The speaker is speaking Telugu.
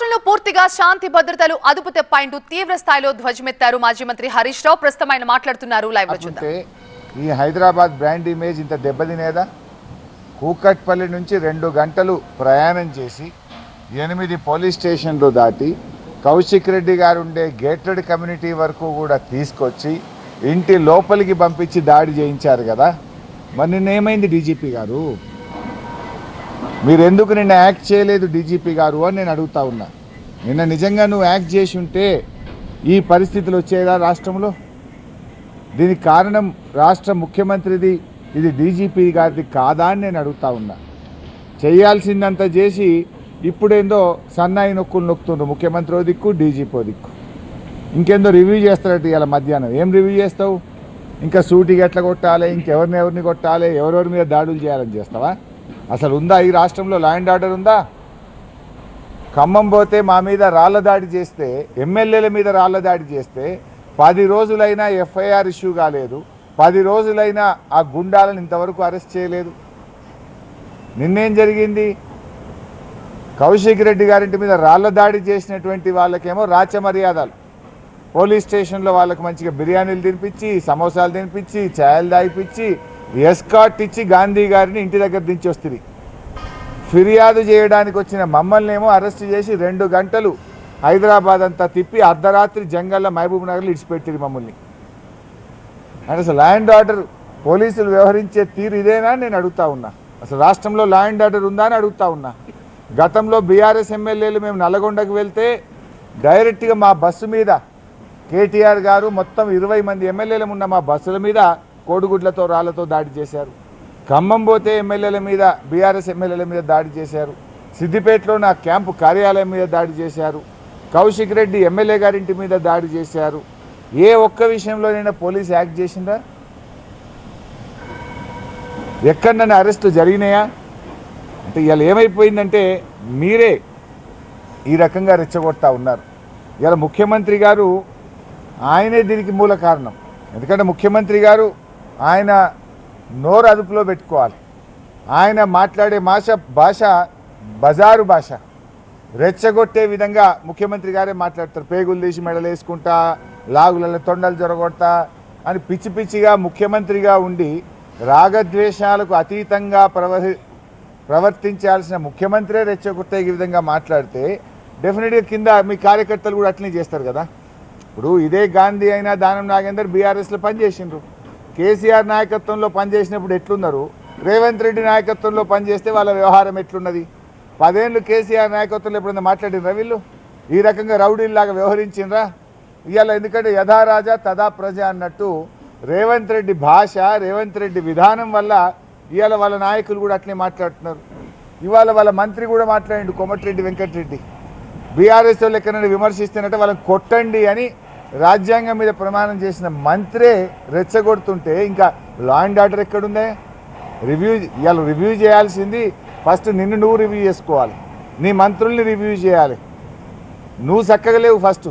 రాష్ట్రంలో పూర్తిగా శాంతి భద్రతలు అదుపు తెప్పాయింటూ తీవ్ర స్థాయిలో ధ్వజమెత్తారు మాజీ మంత్రి హరీష్ రావు. ప్రస్తుతం ఆయన మాట్లాడుతున్నారు. లైవ్ కాకుంటే ఈ హైదరాబాద్ బ్రాండ్ ఇమేజ్ ఇంత దెబ్బతినేదా? కూకట్పల్లి నుంచి రెండు గంటలు ప్రయాణం చేసి ఎనిమిది పోలీస్ స్టేషన్లు దాటి కౌశిక్ రెడ్డి గారు ఉండే గేటెడ్ కమ్యూనిటీ వరకు కూడా తీసుకొచ్చి ఇంటి లోపలికి పంపించి దాడి చేయించారు కదా. మరి నిన్న ఏమైంది డీజీపీ గారు? మీరు ఎందుకు నిన్న యాక్ట్ చేయలేదు డీజీపీ గారు అని నేను అడుగుతా ఉన్నా. నిన్న నిజంగా నువ్వు యాక్ట్ చేసి ఉంటే ఈ పరిస్థితులు వచ్చేదా రాష్ట్రంలో? దీనికి కారణం రాష్ట్ర ముఖ్యమంత్రిది ఇది డీజీపీ గారిది కాదా అని నేను అడుగుతా ఉన్నా. చేయాల్సిందంతా చేసి ఇప్పుడేందో సన్నాయి నొక్కులు నొక్కుతుండ్రు ముఖ్యమంత్రి ఓ దిక్కు డీజీపీ దిక్కు. ఇంకేందో రివ్యూ చేస్తారట ఇవాళ మధ్యాహ్నం. ఏం రివ్యూ చేస్తావు? ఇంకా సూటికి ఎట్లా కొట్టాలి? ఇంకెవరిని ఎవరిని కొట్టాలి? ఎవరెవరి మీద దాడులు చేయాలని చేస్తావా? అసలు ఉందా ఈ రాష్ట్రంలో లా అండ్ ఆర్డర్ ఉందా? ఖమ్మం పోతే మా మీద రాళ్ళ దాడి చేస్తే ఎమ్మెల్యేల మీద రాళ్ళ దాడి చేస్తే పది రోజులైనా ఎఫ్ఐఆర్ ఇష్యూ కాలేదు. పది రోజులైనా ఆ గుండాలను ఇంతవరకు అరెస్ట్ చేయలేదు. నిన్నేం జరిగింది? కౌశిక్ రెడ్డి గారింటి మీద రాళ్ళ దాడి చేసినటువంటి వాళ్ళకేమో రాచ మర్యాదలు. పోలీస్ స్టేషన్లో వాళ్ళకి మంచిగా బిర్యానీలు తినిపించి సమోసాలు తినిపించి ఛాయలు దాయిపించి ఎస్కాట్ ఇచ్చి గాంధీ గారిని ఇంటి దగ్గర దించి వస్తుంది. ఫిర్యాదు చేయడానికి వచ్చిన మమ్మల్ని ఏమో అరెస్ట్ చేసి రెండు గంటలు హైదరాబాద్ అంతా తిప్పి అర్ధరాత్రి జంగల్లో మహబూబ్ నగర్లో ఇడిచిపెట్టిరు మమ్మల్ని. అండ్ అసలు లా అండ్ ఆర్డర్ పోలీసులు వ్యవహరించే తీరు ఇదేనా నేను అడుగుతా ఉన్నా. అసలు రాష్ట్రంలో లా అండ్ ఆర్డర్ ఉందా అని అడుగుతా ఉన్నా. గతంలో బీఆర్ఎస్ ఎమ్మెల్యేలు మేము నల్గొండకు వెళ్తే డైరెక్ట్గా మా బస్సు మీద కేటీఆర్ గారు మొత్తం ఇరవై మంది ఎమ్మెల్యేలు ఉన్న మా బస్సుల మీద కోడిగుడ్లతో రాళ్ళతో దాడి చేశారు. ఖమ్మం పోతే ఎమ్మెల్యేల మీద బీఆర్ఎస్ ఎమ్మెల్యేల మీద దాడి చేశారు. సిద్దిపేటలో నా క్యాంపు కార్యాలయం మీద దాడి చేశారు. కౌశిక్ రెడ్డి ఎమ్మెల్యే గారింటి మీద దాడి చేశారు. ఏ ఒక్క విషయంలోనైనా పోలీస్ యాక్ట్ చేసిందా? ఎక్కడన్నా అరెస్టు జరిగినాయా? అంటే ఇలా ఏమైపోయిందంటే మీరే ఈ రకంగా రెచ్చగొడతా ఉన్నారు. ఇలా ముఖ్యమంత్రి గారు ఆయనే దీనికి మూల కారణం. ఎందుకంటే ముఖ్యమంత్రి గారు ఆయన నోరు అదుపులో పెట్టుకోవాలి. ఆయన మాట్లాడే భాష భాష బజారు భాష. రెచ్చగొట్టే విధంగా ముఖ్యమంత్రి గారే మాట్లాడతారు. పేగులు తీసి మెడలు వేసుకుంటా లాగులలో తొండలు జొరగొడతా అని పిచ్చి పిచ్చిగా ముఖ్యమంత్రిగా ఉండి రాగద్వేషాలకు అతీతంగా ప్రవహి ప్రవర్తించాల్సిన ముఖ్యమంత్రే రెచ్చగొట్టే ఈ విధంగా మాట్లాడితే డెఫినెట్గా కింద మీ కార్యకర్తలు కూడా అట్లనే చేస్తారు కదా. ఇప్పుడు ఇదే గాంధీ అయినా దానం నాగేందర్ బీఆర్ఎస్లో పనిచేసిండ్రు. కేసీఆర్ నాయకత్వంలో పనిచేసినప్పుడు ఎట్లున్నారు? రేవంత్ రెడ్డి నాయకత్వంలో పనిచేస్తే వాళ్ళ వ్యవహారం ఎట్లున్నది? పదేళ్ళు కేసీఆర్ నాయకత్వంలో ఎప్పుడైనా మాట్లాడినరా వీళ్ళు? ఈ రకంగా రౌడీల్లాగా వ్యవహరించిండ్రా? ఇవాళ ఎందుకంటే యథా రాజా తదా ప్రజ అన్నట్టు రేవంత్ రెడ్డి భాష రేవంత్ రెడ్డి విధానం వల్ల ఇవాళ వాళ్ళ నాయకులు కూడా అట్లే మాట్లాడుతున్నారు. ఇవాళ వాళ్ళ మంత్రి కూడా మాట్లాడిండు కొమటిరెడ్డి వెంకటరెడ్డి. బీఆర్ఎస్ వాళ్ళు ఎక్కడైనా విమర్శిస్తున్నట్టే వాళ్ళని కొట్టండి అని రాజ్యాంగం మీద ప్రమాణం చేసిన మంత్రే రెచ్చగొడుతుంటే ఇంకా లా అండ్ ఆర్డర్ ఎక్కడుందే? రివ్యూ ఇవాళ రివ్యూ చేయాల్సింది ఫస్ట్ నిన్ను నువ్వు రివ్యూ చేసుకోవాలి. నీ మంత్రుల్ని రివ్యూ చేయాలి. నువ్వు చక్కగా లేవు ఫస్ట్